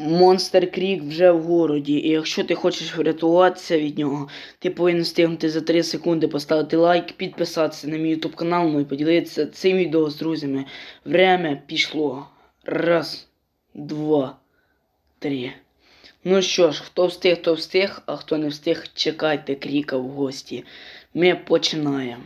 Монстер Крік вже в городі, і якщо ти хочеш врятуватися від нього, ти повинен встигнути за 3 секунди поставити лайк, підписатися на мій YouTube канал, ну і поділитися цим відео з друзями. Время пішло. Раз, два, три. Ну що ж, хто встиг, то встиг, а хто не встиг, чекайте Кріка в гості. Ми починаємо.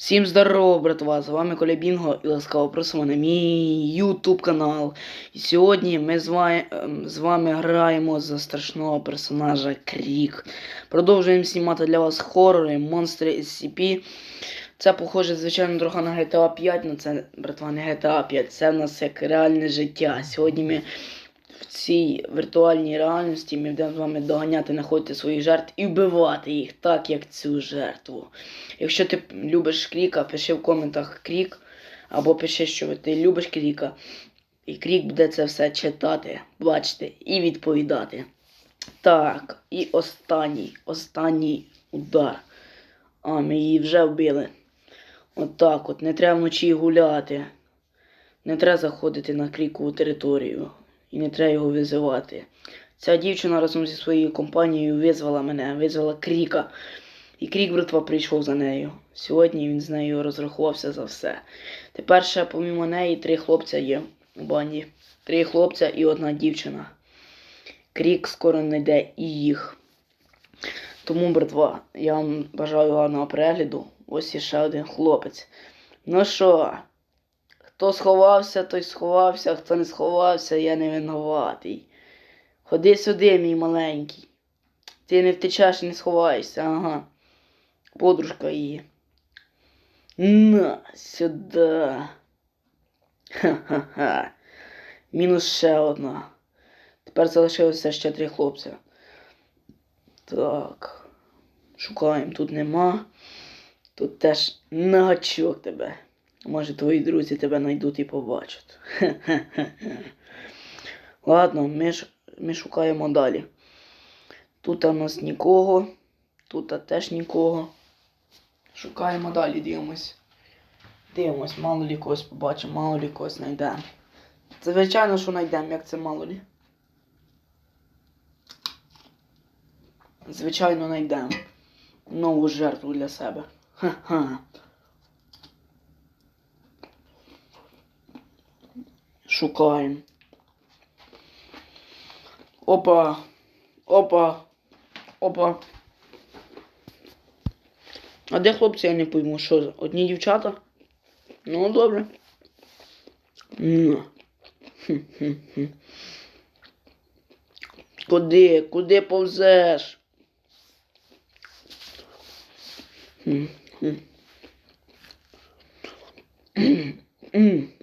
Всім здорово, братва! З вами Коля Бінго і ласкаво просимо на мій YouTube канал. І сьогодні ми з вами, з вами граємо за страшного персонажа Крік. Продовжуємо знімати для вас хорори, монстри SCP. Це похоже, звичайно, трохи на GTA 5, але це, братва, не GTA 5, це в нас як реальне життя. Сьогодні ми в цій віртуальній реальності ми будемо з вами доганяти, знаходити своїх жертв і вбивати їх, так як цю жертву. Якщо ти любиш кріка, пиши в коментах крік, або пиши, що ти любиш кріка. І крік буде це все читати, бачити і відповідати. Так, і останній, останній удар. А, ми її вже вбили. Отак от, не треба вночі гуляти. Не треба заходити на крікову територію. І не треба його визивати. Ця дівчина разом зі своєю компанією визвала мене, визвала Кріка. І Крік, братва, прийшов за нею. Сьогодні він з нею розрахувався за все. Тепер ще, помімо неї, три хлопця є у банді. Три хлопця і одна дівчина. Крік скоро знайде і їх. Тому, братва, я вам бажаю гарного перегляду. Ось іще один хлопець. Ну що, хто сховався, той сховався, хто не сховався, я не винуватий. Ходи сюди, мій маленький. Ти не втечеш і не сховаєшся, ага. Подружка її. На, сюди. Ха-ха-ха. Мінус ще одна. Тепер залишилося ще три хлопця. Так. Шукаємо, тут нема. Тут теж на гачок тебе. Може твої друзі тебе знайдуть і побачать. Ладно, ми, ж, ми шукаємо далі. Тут у нас нікого. Тут теж нікого. Шукаємо далі, дивимось. Дивимось, мало лі когось побачимо, мало лі когось знайдемо. Звичайно, що знайдемо, як це мало лі. Звичайно, знайдемо. Нову жертву для себе. Ха-ха. Шукаємо. Опа. Опа. Опа. А де хлопці, я не пойму, що одні дівчата? Ну, добре. Куди? Куди повзеш? Хм-хм.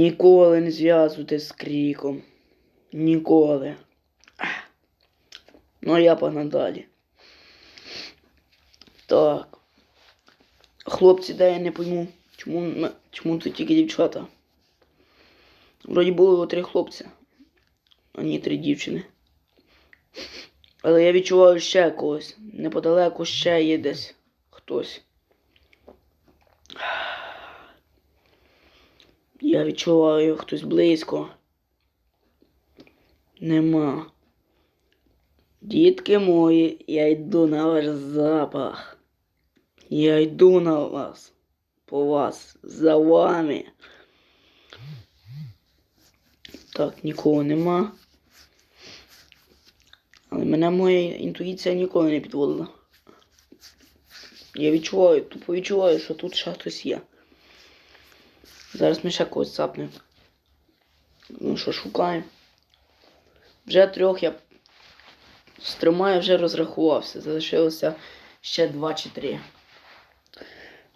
Ніколи не зв'язуйтесь з кріком. Ніколи. Ну, а я погнав далі. Так. Хлопці, де я не пойму, чому, чому тут тільки дівчата. Вроді було три хлопця, а ні три дівчини. Але я відчуваю ще когось. Неподалеку ще є десь хтось. Я відчуваю хтось близько. Нема. Дітки мої, я йду на ваш запах. Я йду на вас. По вас. За вами. Так, нікого нема. Але мене моя інтуїція ніколи не підводила. Я відчуваю, тупо відчуваю, що тут ще хтось є. Зараз ми ще когось цапнемо. Ну що, шукаємо. Вже трьох я з трьома я вже розрахувався. Залишилося ще два чи три.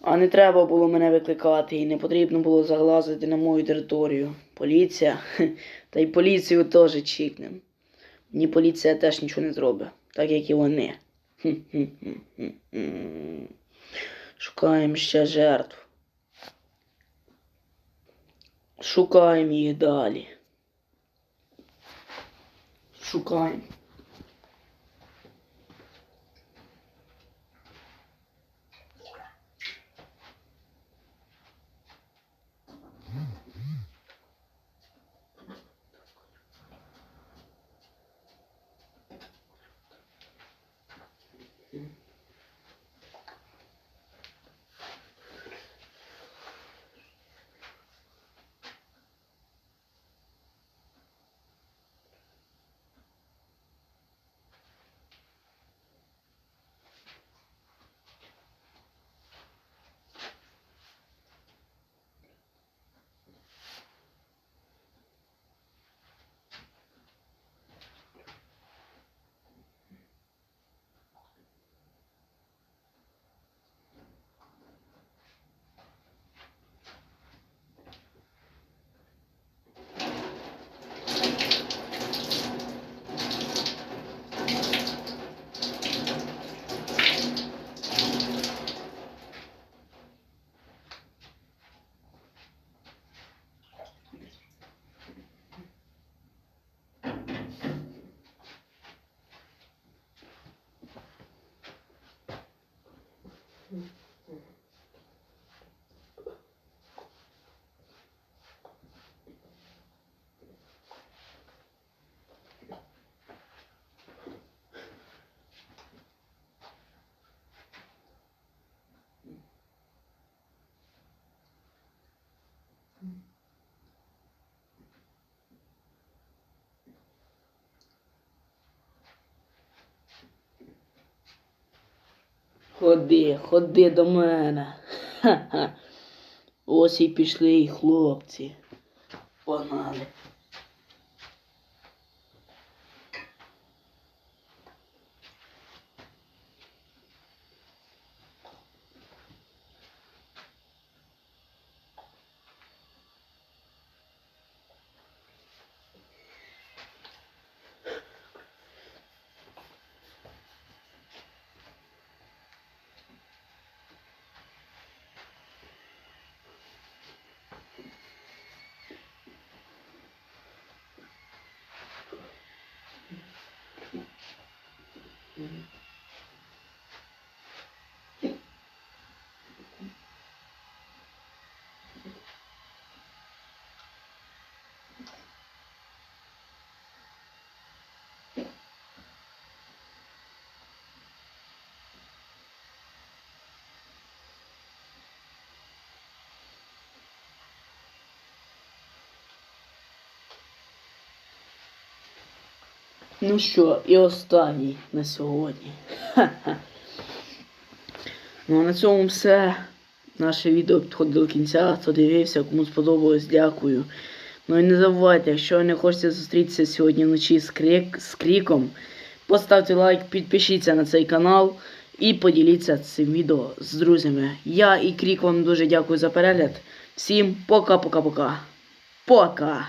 А не треба було мене викликати і не потрібно було заглазити на мою територію. Поліція. Та й поліцію теж чікнем. Ні поліція теж нічого не зробить, так як і вони. Шукаємо ще жертв. Шукаємо їх далі. Шукаємо. Ходи, ходи до мене. Ха-ха. Ось і пішли і хлопці. Погнали. Mm-hmm. Ну що, і останній на сьогодні. Ну а на цьому все. Наше відео підходить до кінця. Хто дивився, кому сподобалось, дякую. Ну і не забувайте, якщо не хочете зустрітися сьогодні вночі з, крик, з кріком, поставте лайк, підпишіться на цей канал і поділіться цим відео з друзями. Я і Крік вам дуже дякую за перегляд. Всім пока-пока-пока. Пока!